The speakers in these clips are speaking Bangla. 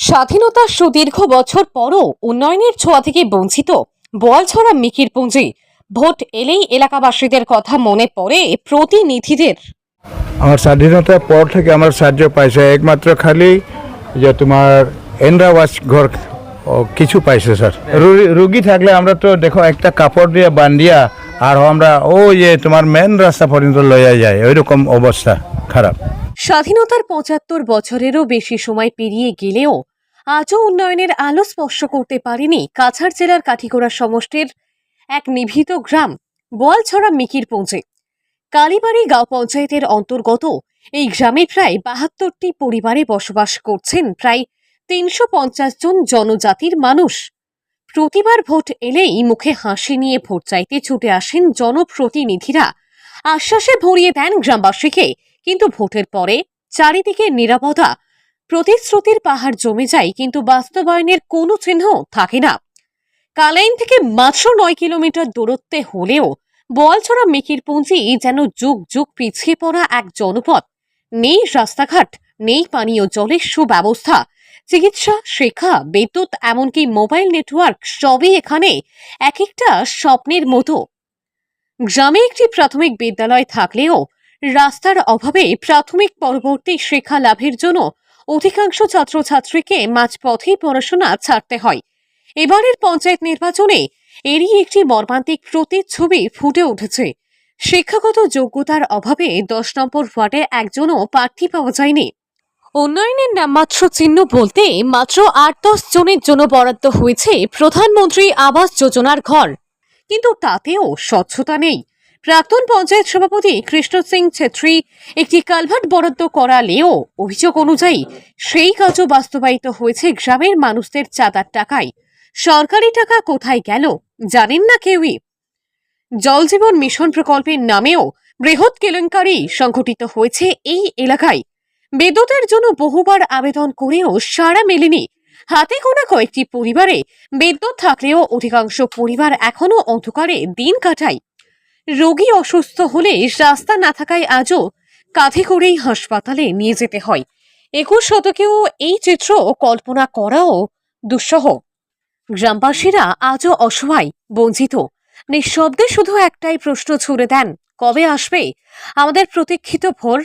স্বাধীনতার সুদীর্ঘ বছর পরও উন্নয়নের ছোঁয়া থেকে বঞ্চিত বোয়ালছড়া মিকির পুঞ্জি ভোট এলেই এলাকাবাসীদের কথা মনে পড়ে প্রতিনিধিদের। আমার স্বাধীনতার পর থেকে আমার সাহায্য পাইছে একমাত্র খালি যে তোমার এন্দ্রাবাস ঘর কিছু পাইছে স্যার। রুগী থাকলে আমরা তো দেখো একটা কাপড় দিয়ে বান্ধিয়া আর আমরা ও যে তোমার মেন রাস্তা পর্যন্ত লইয়া যায় ওইরকম অবস্থা খারাপ। স্বাধীনতার পঁচাত্তর বছরেরও বেশি সময় পেরিয়ে গেলেও আজও উন্নয়নের আলো স্পর্শ করতে পারেনি কাছাড় জেলার কাঠিগোড়া সমষ্টির এক নিভৃত গ্রাম, বোয়ালছড়া মিকির পৌঁছে। কালীবাড়ি গাঁও পঞ্চায়েতের অন্তর্গত এই গ্রামে প্রায় বাহাত্তরটি পরিবারে বসবাস করছেন প্রায় তিনশো পঞ্চাশ জন জনজাতির মানুষ। প্রতিবার ভোট এলেই মুখে হাসি নিয়ে ভোট চাইতে ছুটে আসেন জনপ্রতিনিধিরা। আশ্বাসে ভরিয়ে দেন গ্রামবাসীকে, কিন্তু ভোটের পরে চারিদিকে নিরাপদা প্রতিশ্রুতির পাহাড় জমে যায়, কিন্তু বাস্তবায়নের কোনো চিহ্ন থাকে না। কালাইন থেকে মাত্র নয় কিলোমিটার দূরত্বে হলেও বোয়ালছড়া মেকির পুঞ্জি যেন যুগ যুগ পিছিয়ে পড়া এক জনপদ। নেই রাস্তাঘাট, নেই পানীয় জলের সুব্যবস্থা। চিকিৎসা, শিক্ষা, বিদ্যুৎ, এমনকি মোবাইল নেটওয়ার্ক সবই এখানে এক একটা স্বপ্নের মতো। গ্রামে একটি প্রাথমিক বিদ্যালয় থাকলেও রাস্তার অভাবে প্রাথমিক পরবর্তী শিক্ষা লাভের জন্য অধিকাংশ ছাত্রছাত্রীকে মাঝপথেই পড়াশোনা ছাড়তে হয়। এবারের পঞ্চায়েত নির্বাচনে এরই একটি মর্মান্তিক প্রতিচ্ছবি ফুটে উঠেছে। শিক্ষাগত যোগ্যতার অভাবে দশ নম্বর ওয়ার্ডে একজনও প্রার্থী পাওয়া যায়নি। উন্নয়নের নামমাত্র চিহ্ন বলতে মাত্র আট দশ জনের জন্য বরাদ্দ হয়েছে প্রধানমন্ত্রী আবাস যোজনার ঘর। কিন্তু তাতেও স্বচ্ছতা নেই। প্রাক্তন পঞ্চায়েত সভাপতি কৃষ্ণ সিং ছেত্রী একটি কালভার্ট বরাদ্দ করালেও অভিযোগ অনুযায়ী সেই কাজও বাস্তবায়িত হয়েছে গ্রামের মানুষদের চাঁদার টাকায়। সরকারি টাকা কোথায় গেল জানেন না কেউই। জল জীবন মিশন প্রকল্পের নামেও বৃহৎ কেলেঙ্কারি সংঘটিত হয়েছে এই এলাকায়। বিদ্যুতের জন্য বহুবার আবেদন করেও সাড়া মেলেনি। হাতে গোনা কয়েকটি পরিবারে বিদ্যুৎ থাকলেও অধিকাংশ পরিবার এখনও অন্ধকারে দিন কাটায়। রোগী অসুস্থ হলে রাস্তা না থাকায় আজও কাঁধে করেই হাসপাতালে নিয়ে যেতে হয়। একুশ শতকেও এই চিত্র কল্পনা করাও দুঃসহ। গ্রামবাসীরা আজও অসহায়, বঞ্চিত। নিঃশব্দে শুধু একটাই প্রশ্ন ছুড়ে দেন, কবে আসবে? আমাদের প্রতীক্ষিত ভোর।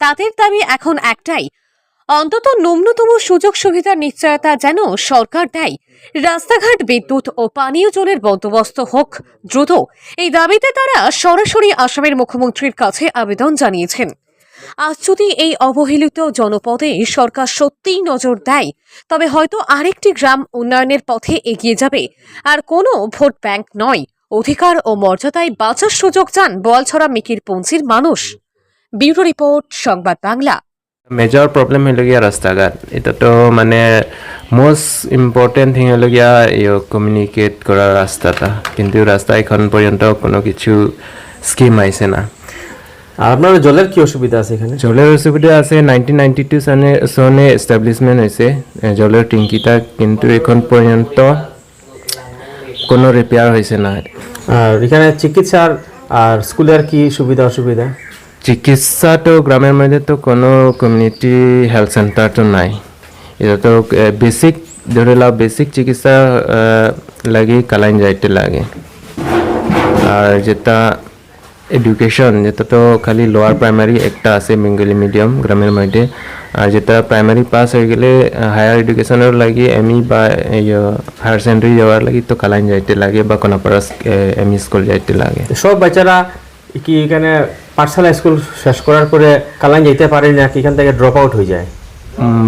তাদের দাবি এখন একটাই অন্তত ন্যূনতম সুযোগ সুবিধার নিশ্চয়তা যেন সরকার দেয়। রাস্তাঘাট, বিদ্যুৎ ও পানীয় জলের বন্দোবস্ত হোক দ্রুত। এই দাবিতে তারা সরাসরি আসামের মুখ্যমন্ত্রীর কাছে আবেদন জানিয়েছেন। আজ যদি এই অবহেলিত জনপদে সরকার সত্যিই নজর দেয়, তবে হয়তো আরেকটি গ্রাম উন্নয়নের পথে এগিয়ে যাবে। আর কোনো ভোট ব্যাংক নয়। অধিকার ও মর্যাদায় বাঁচার সুযোগ চান বোয়ালছড়া মিকির পঞ্চির মানুষ। ব্যুরো রিপোর্ট, সংবাদ বাংলা। মেজৰ প্ৰব্লেম হ'লগীয়া ৰাস্তা ঘাট এতিয়াতো মানে মষ্ট ইম্পৰ্টেণ্ট থিং হ'লগীয়া এই কমিউনিকেট কৰা ৰাস্তা এটা কিন্তু ৰাস্তা এখন পৰ্যন্ত কোনো কিছু স্কিম আহিছে না। আর আপনার জলের কি অসুবিধা আছে এখানে? জলের অসুবিধা আছে নাইনটিন নাইনটি টু চনে চনে এষ্টাব্লিছমেণ্ট হৈছে এ, জলের টেংকিটা কিন্তু এখন পৰ্যন্ত কোনো ৰিপেয়াৰ হৈছে না। আর এখানে চিকিৎসার আর স্কুলের কি সুবিধা অসুবিধা চিকিৎসা তো গ্রামের মধ্যে তো কোনো কমিউনিটি হেলথ সেন্টার তো নাই। এটা তো বেসিক ধরে লাও বেসিক চিকিৎসা লাগে কালাইন যাইতে লাগে। আর যেটা এডুকেশন যেটা তো খালি লোয়ার প্রাইমারি একটা আছে বেঙ্গলি মিডিয়াম গ্রামের মধ্যে। আর যেটা প্রাইমারি পাস হয়ে গেলে হায়ার এডুকেশনের লাগে এম ই বা হায়ার সেকেন্ডারি যাওয়ার লাগে তো কালাইন যাইতে লাগে বা কোনাপাড়া এম ই স্কুল যাইতে লাগে। সব বাচ্চারা কি এখানে পাঠশালা স্কুল শেষ করার পরে কালান যেতে পারে না এখান থেকে ড্রপ আউট হয়ে যায়?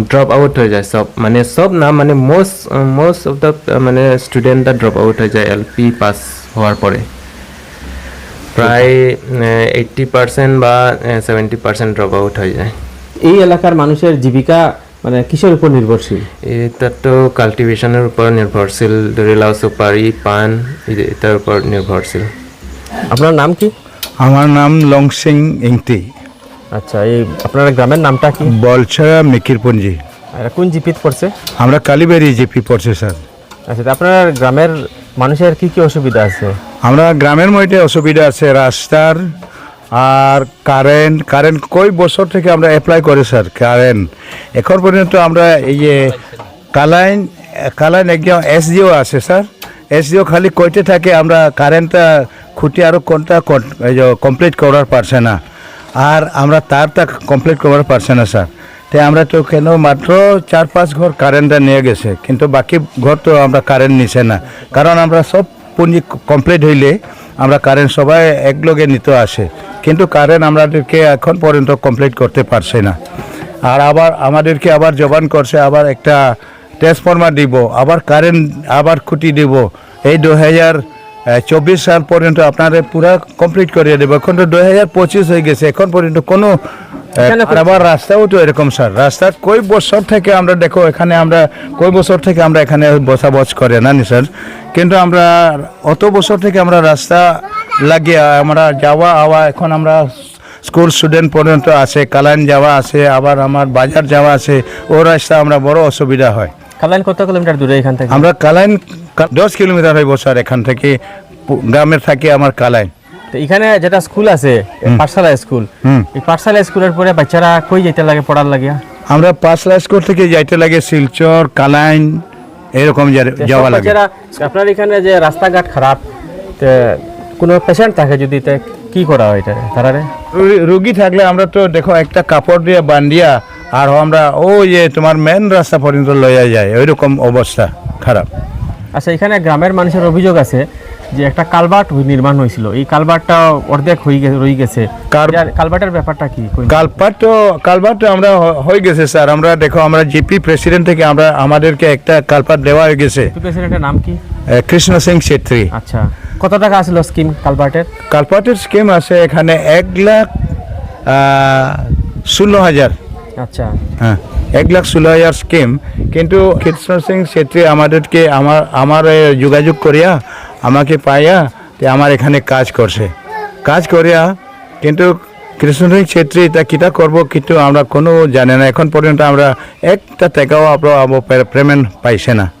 ড্রপ আউট হয়ে যায় সব। মানে সব না মানে মোস্ট মোস্ট অফ দ্য মানে স্টুডেন্টরা ড্রপ আউট হয়ে যায় এল পি পাস হওয়ার পরে। প্রায় এইট্টি পার্সেন্ট বা সেভেন্টি পার্সেন্ট ড্রপ আউট হয়ে যায়। এই এলাকার মানুষের জীবিকা মানে কিসের উপর নির্ভরশীল? এটা তো কাল্টিভেশনের উপর নির্ভরশীল ধরে লাও সুপারি পান এটার উপর নির্ভরশীল। আপনার নাম কি? আমার নাম লংসিং ইংতি আচ্ছা এই আপনার গ্রামের নামটা কি? বলছড়া মিকিরপুঞ্জি। আর কোন জিপিত পড়ছে? আমরা কালীবাড়ি জিপি পড়ছে স্যার। আচ্ছা আপনার গ্রামের মানুষের কি কি অসুবিধা আছে? আমরা গ্রামের মধ্যে অসুবিধা আছে রাস্তার আর কারেন্ট কারেন্ট কই বছর থেকে আমরা অ্যাপ্লাই করি স্যার কারেন্ট এখন পর্যন্ত আমরা এই যে কালাইন কালাইন একজন এসডিও আছে স্যার। এসডিও খালি কইতে থাকে, আমরা কারেন্টটা খুঁটি আরও কোনটা কমপ্লিট করার পারছে না। আর আমরা তারটা কমপ্লিট করার পারছে না, স্যার। তাই আমরা তো কেন মাত্র চার পাঁচ ঘর কারেন্টটা নিয়ে গেছে, কিন্তু বাকি ঘর তো আমরা কারেন্ট নিছে না। কারণ আমরা সব পুঁজি কমপ্লিট হইলে আমরা কারেন্ট সবাই একলগে নিতে আসে। কিন্তু কারেন্ট আমাদেরকে এখন পর্যন্ত কমপ্লিট করতে পারছে না। আর আবার আমাদেরকে আবার জবান করছে, আবার একটা ট্রান্সফরমার দিব আবার কারেন্ট আবার খুঁটি দিব। এই দু হাজার চব্বিশ সাল পর্যন্ত আপনাদের পুরা কমপ্লিট করিয়ে দেবো। এখন তো দু হাজার পঁচিশ হয়ে গেছে এখন পর্যন্ত কোনো আবার রাস্তাও তো এরকম স্যার রাস্তা কই বছর থেকে আমরা দেখো এখানে আমরা কই বছর থেকে আমরা এখানে বসাবস করে না নি স্যার কিন্তু আমরা অত বছর থেকে আমরা রাস্তা লাগিয়ে আমরা যাওয়া আওয়া এখন আমরা স্কুল স্টুডেন্ট পর্যন্ত আছে কালান যাওয়া আছে আবার আমার বাজার যাওয়া আছে ও রাস্তা আমরা বড় অসুবিধা হয়। কালাইন কত কিলোমিটার দূরে এখান থেকে? আমরা কালাইন দশ কিলোমিটার হইব স্যার এখান থেকে। গ্রামের থাকি আমার কালাইন। তো এখানে যেটা স্কুল আছে পাঠশালা স্কুল এই পাঠশালা স্কুলের পরে বাচ্চারা কই যেতে লাগে পড়ার লাগে আমরা পাঁচলা স্কুল থেকে যাইতে লাগে শিলচর কালাইন এরকম যাওয়া লাগে। আপনার এখানে যে রাস্তাঘাট খারাপ তে কোনো পেশেন্ট থাকে যদি কি করা হয় এটা? তারা রুগী থাকলে আমরা তো দেখো একটা কাপড় দিয়ে বান্ধিয়া আর আমরা ও যে তোমার মেন রাস্তা পর্যন্ত লইয়া যায় ওইরকম অবস্থা খারাপ। আচ্ছা এখানে গ্রামের মানুষের অভিযোগ আছে যে একটা কালভার্ট নির্মাণ হয়েছিল। এই কালভার্টটা অর্ধেক হয়ে গেছে রয়ে গেছে। কালভার্টের ব্যাপারটা কি? কালপাট তো তো আমরা হয়ে গেছে স্যার। আমরা দেখো আমরা জিপি প্রেসিডেন্ট থেকে আমরা আমাদেরকে একটা কালপাট দেওয়া হয়ে গেছে। প্রেসিডেন্টের নাম কি? কৃষ্ণ সিং ছেত্রী। আচ্ছা। কত টাকা আসলো স্কিম কালভার্টের কালপাটের স্কিম আছে এখানে এক লাখ ষোলো হাজার। আচ্ছা। হ্যাঁ। এক লাখ ষোলো হাজার স্কিম কিন্তু কৃষ্ণ সিং ছেত্রী আমাদেরকে আমার আমার যোগাযোগ করিয়া আমাকে পাইয়া তে আমার এখানে কাজ করছে। কাজ করিয়া কিন্তু কৃষ্ণ সিং ছেত্রী তা কিটা করব কিন্তু আমরা কোনো জানে না। এখন পর্যন্ত আমরা একটা টাকাও আপনার পেমেন্ট পাইছে না।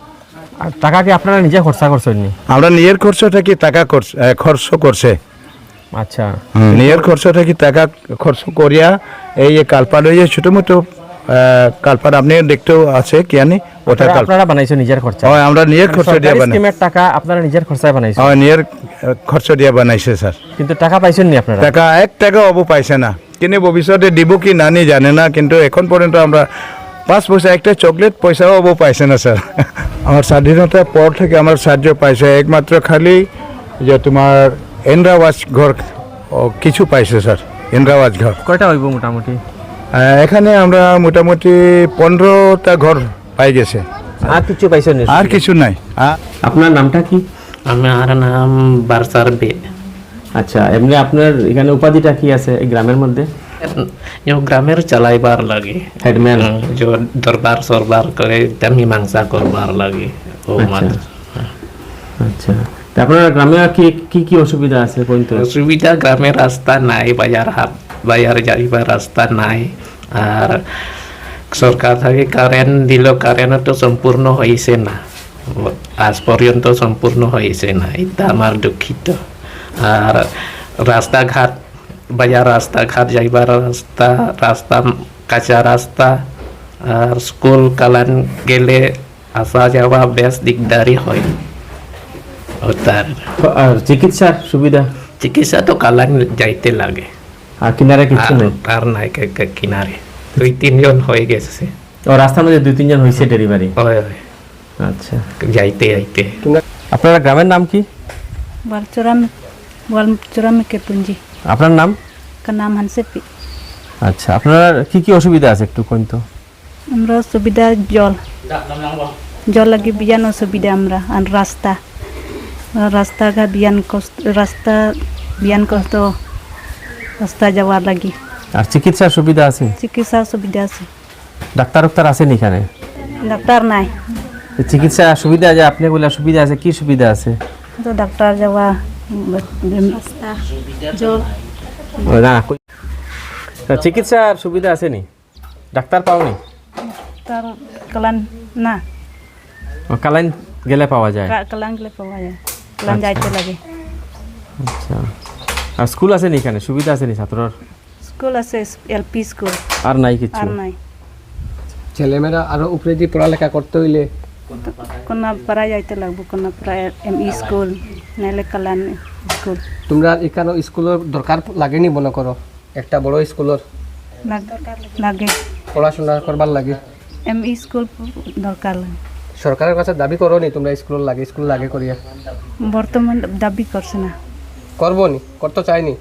আর টাকা কি আপনারা নিজে খরচা করছেন আমরা নিজের খরচটা কি টাকা খরচ- খরচ করছে। আচ্ছা। নিজের খরচটা কি টাকা খরচ করিয়া এই যে কালপাট ওই যে ছোটো মোটো কালপাট আপনি দেখতেও আছে কি জানি ওটা আপনারা বানাইছো নিজের খরচা? হয় আমরা নিজের খরচ দিয়ে বানাই। স্কিমের টাকা আপনারা নিজের খরচায় বানাইছো? হয় নিজের খরচ দিয়ে বানাইছে স্যার। কিন্তু টাকা পাইছেন নি আপনারা? টাকা এক টাকা অব পাইছে না। কিন্তু ভবিষ্যতে দিব কি নানি জানে না কিন্তু এখন পর্যন্ত আমরা পাঁচ পয়সা একটা চকলেট পয়সাও অব পাইছে না স্যার। আমার স্বাধীনতার পর থেকে আমার সাহায্য পাইছে একমাত্র খালি যে তোমার ইন্দ্রাবাস ঘর ও, কিছু পাইছে স্যার ইন্দ্রাবাস ঘর। কয়টা হইব মোটামুটি? এখানে আমরা মোটামুটি পনেরোটা ঘর পাই গেছে। আর কিছু পাইছেন নি? আর কিছু নাই। আপনার নামটা কি? আমার নাম বারসার বে। আচ্ছা এমনি আপনার এখানে উপাধিটা কি আছে এই গ্রামের মধ্যে? গ্রামের চালাইবার লাগে। হেডম্যান দরবার সরবার করে মীমাংসা করবার লাগে। আচ্ছা। আপনার গ্রামে কি কি কি অসুবিধা আছে কোন তো? সুবিধা গ্রামের রাস্তা নাই, বাজার হাট বাজার যাইবার রাস্তা নাই। আর সরকার থেকে কারেন্ট দিল কারেন্ট তো সম্পূর্ণ হয়েছে না। আজ পর্যন্ত সম্পূর্ণ হয়েছে না, এটা আমার দুঃখিত। আর রাস্তাঘাট, বাজার রাস্তাঘাট যাইবার রাস্তা রাস্তা, কাঁচা রাস্তা, আর স্কুল, কালান গেলে আসা যাওয়া বেশ দিকদারি হয়। তার আর চিকিৎসার সুবিধা চিকিৎসা তো কালাং যাইতে লাগে আর কিনারে কিছু নেই আর নাই কিনারে দুই তিনজন হয়ে গেছে ও রাস্তার মধ্যে দুই তিনজন হয়েছে ডেলিভারি হয় আচ্ছা যাইতে যাইতে আপনার গ্রামের নাম কি বালচুরাম বালচুরাম কেতুঞ্জি আপনার নাম কা নাম হানসেপি আচ্ছা আপনার কি কি অসুবিধা আছে একটু কোন আমরা সুবিধা জল জল লাগে বিজানো অসুবিধা আমরা আর রাস্তা রাস্তাঘাট বিয়ান কষ্ট রাস্তা বিয়ান কষ্ট রাস্তা যাওয়ার লাগি। আর চিকিৎসার সুবিধা আছে? চিকিৎসা সুবিধা আছে। ডাক্তার ডাক্তার আছেন এখানে? ডাক্তার নাই। চিকিৎসা সুবিধা যে আপনি বলে সুবিধা আছে কি সুবিধা আছে? তো ডাক্তার যাওয়া না চিকিৎসার সুবিধা আছে নি? ডাক্তার পাওনি? তার কালান না। ও, কালাইন গেলে পাওয়া যায়। কালান গেলে পাওয়া যায়। কালান যাইতে লাগে। আচ্ছা। আর স্কুল আছে নি এখানে? সুবিধা আছে নি ছাত্রর? স্কুল আছে এলপি স্কুল। আর নাই কিছু? আর নাই। ছেলেমেয়েরা আরও উপরে দিয়ে পড়ালেখা করতে হইলে? কোনো পাড়া যাইতে লাগবো কোনো প্রায় এম ই স্কুল নাহলে কালান স্কুল। তোমরা এখানে স্কুলের দরকার লাগেনি মনে করো? একটা বড় স্কুলের? লাগে। পড়াশোনা করবার লাগে? এম ই স্কুল দরকার লাগে। সরকারের কাছে দাবি করো নি তোমরা স্কুল লাগে স্কুল লাগে করিয়া? বর্তমান দাবি করছে না। করব নি করতে চাইনি।